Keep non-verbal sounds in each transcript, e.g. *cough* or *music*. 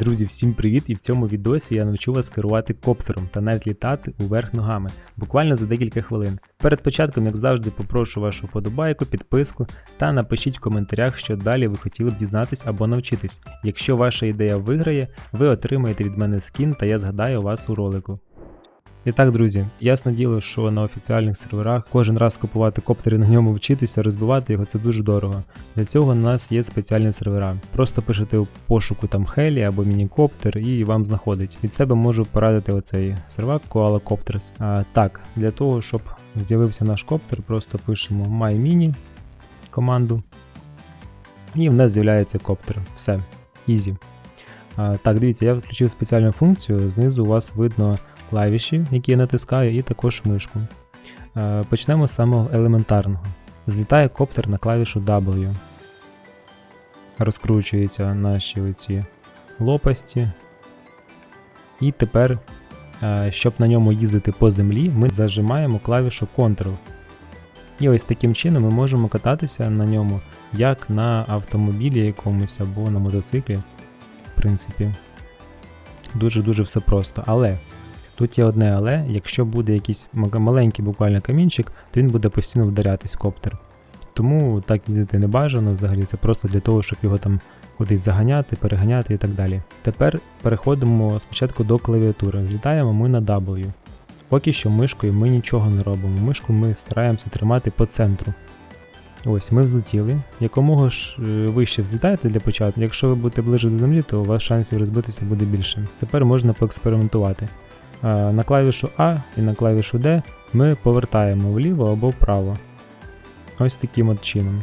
Друзі, всім привіт! І в цьому відосі я навчу вас керувати коптером та навіть літати уверх ногами, буквально за декілька хвилин. Перед початком, як завжди, попрошу вашу вподобайку, підписку та напишіть в коментарях, що далі ви хотіли б дізнатись або навчитись. Якщо ваша ідея виграє, ви отримаєте від мене скін та я згадаю вас у ролику. І так, друзі, ясне діло, що на офіціальних серверах кожен раз купувати коптер і на ньому вчитися, розбивати його це дуже дорого. Для цього у нас є спеціальні сервера. Просто пишете у пошуку там Хелі або мінікоптер і вам знаходить. Від себе можу порадити оцей сервак Koala Copters. А, так, для того, щоб з'явився наш коптер, просто пишемо MyMini команду. І в нас з'являється коптер. Все, ізі. Так, дивіться, я включив спеціальну функцію. Знизу у вас видно клавіші, які я натискаю, і також мишку. Е, Почнемо з самого елементарного. Злітає коптер на клавішу W. Розкручуються наші оці лопасті. І тепер, е, щоб на ньому їздити по землі, ми зажимаємо клавішу Ctrl. І ось таким чином ми можемо кататися на ньому, як на автомобілі якомусь або на мотоциклі. В принципі, дуже-дуже все просто. Але Тут є одне але, якщо буде якийсь маленький буквально камінчик, то він буде постійно вдарятись коптер. Тому так їздити не бажано, взагалі це просто для того, щоб його там кудись заганяти, переганяти і так далі. Тепер переходимо спочатку до клавіатури. Злітаємо ми на W. Поки що мишкою ми нічого не робимо. Мишку ми стараємося тримати по центру. Ось, ми взлетіли. Якомога ж е, вище взлітаєте для початку. Якщо ви будете ближе до землі, то у вас шансів розбитися буде більше. Тепер можна поекспериментувати. На клавішу А і на клавішу D ми повертаємо вліво або вправо. Ось таким от чином.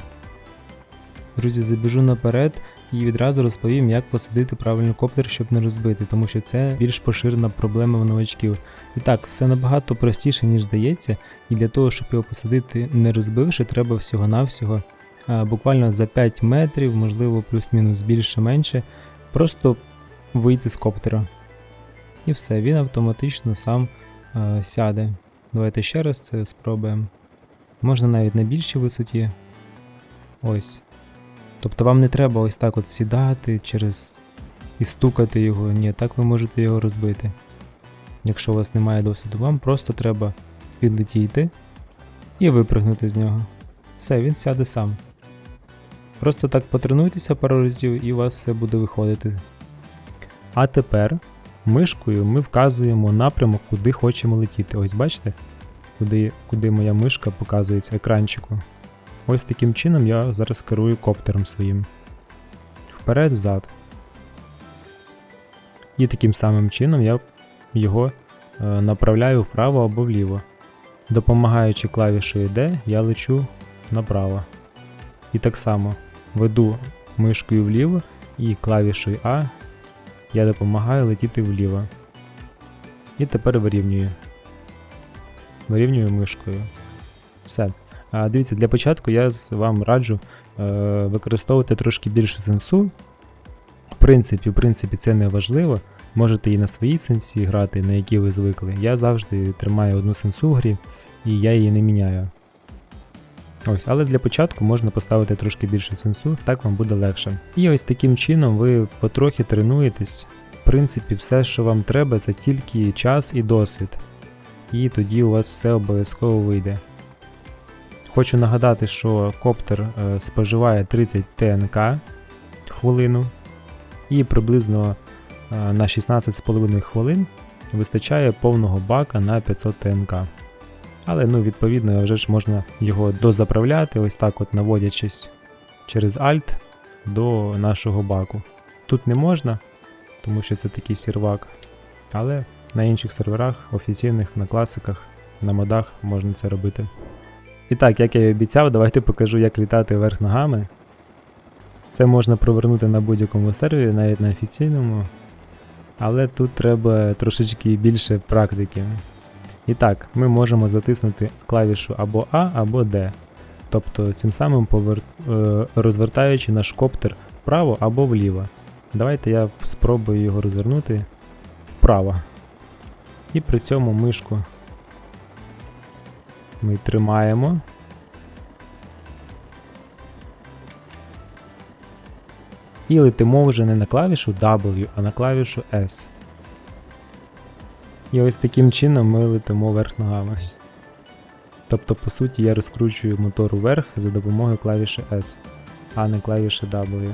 Друзі, забіжу наперед і відразу розповім, як посадити правильно коптер, щоб не розбити, тому що це більш поширена проблема в новачків. І так, все набагато простіше, ніж здається, і для того, щоб його посадити не розбивши, треба всього-навсього буквально за 5 метрів, можливо, плюс-мінус більше-менше, просто вийти з коптера. І все, він автоматично сам е, сяде. Давайте ще раз це спробуємо. Можна навіть на більшій висоті. Ось. Тобто вам не треба ось так от сідати через і стукати його. Ні, так ви можете його розбити. Якщо у вас немає досвіду, вам просто треба підлетіти і випрыгнути з нього. Все, він сяде сам. Просто так потренуйтеся пару разів і у вас все буде виходити. А тепер мишкою ми вказуємо напрямок, куди хочемо летіти. Ось бачите, куди куди моя мишка показується екранчику. Ось таким чином я зараз керую коптером своїм. Вперед, взад. І таким самим чином я його е, направляю вправо або вліво. Допомагаючи клавішою D, я лечу направо. І так само веду мишкою вліво і клавішою А я допомагаю летіти вліво. І тепер вирівнюю. Вирівнюю мишкою. Все. А, Дивіться, для початку я вам раджу е, використовувати трошки більше сенсу. В принципі, в принципі, це не важливо. Можете і на своїй сенсі грати, на якій ви звикли. Я завжди тримаю одну сенсу в грі, і я її не міняю. Ось, Але для початку можна поставити трошки більше сенсу, так вам буде легше. І ось таким чином ви потрохи тренуєтесь. В принципі, все, що вам треба, це тільки час і досвід. І тоді у вас все обов'язково вийде. Хочу нагадати, що коптер е, споживає 30 ТНК хвилину, і приблизно е, на 16,5 хвилин вистачає повного бака на 500 ТНК. Але ну, відповідно вже ж можна його дозаправляти, ось так от наводячись через Alt до нашого баку. Тут не можна, тому що це такий сервак. Але на інших серверах, офіційних, на класиках, на модах можна це робити. І так, як я і обіцяв, давайте покажу, як літати вверх ногами. Це можна провернути на будь-якому сервері, навіть на офіційному. Але тут треба трошечки більше практики. І так, ми можемо затиснути клавішу або А, або D. Тобто цим самим повер... Е, розвертаючи наш коптер вправо або вліво. Давайте я спробую його розвернути вправо. І при цьому мишку ми тримаємо. І летимо вже не на клавішу W, а на клавішу S. І ось таким чином ми летимо вверх ногами. Тобто, по суті, я розкручую мотор вверх за допомогою клавіші S, а не клавіші W.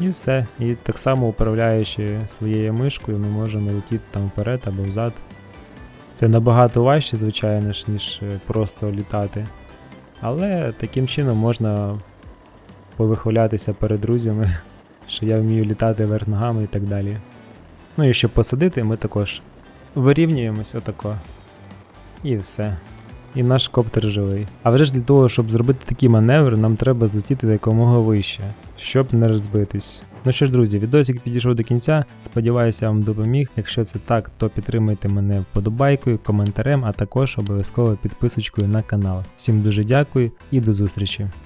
І все. І так само управляючи своєю мишкою, ми можемо летіти там вперед або взад. Це набагато важче, звичайно ж, ніж е, просто літати. Але таким чином можна повихвалятися перед друзями, *laughs* що я вмію літати вверх ногами і так далі. Ну і щоб посадити, ми також вирівнюємось отако. І все. І наш коптер живий. А вже ж для того, щоб зробити такий маневр, нам треба злетіти якомога вище, щоб не розбитись. Ну що ж, друзі, відосик підійшов до кінця. Сподіваюся, я вам допоміг. Якщо це так, то підтримайте мене вподобайкою, коментарем, а також обов'язково підписочкою на канал. Всім дуже дякую і до зустрічі!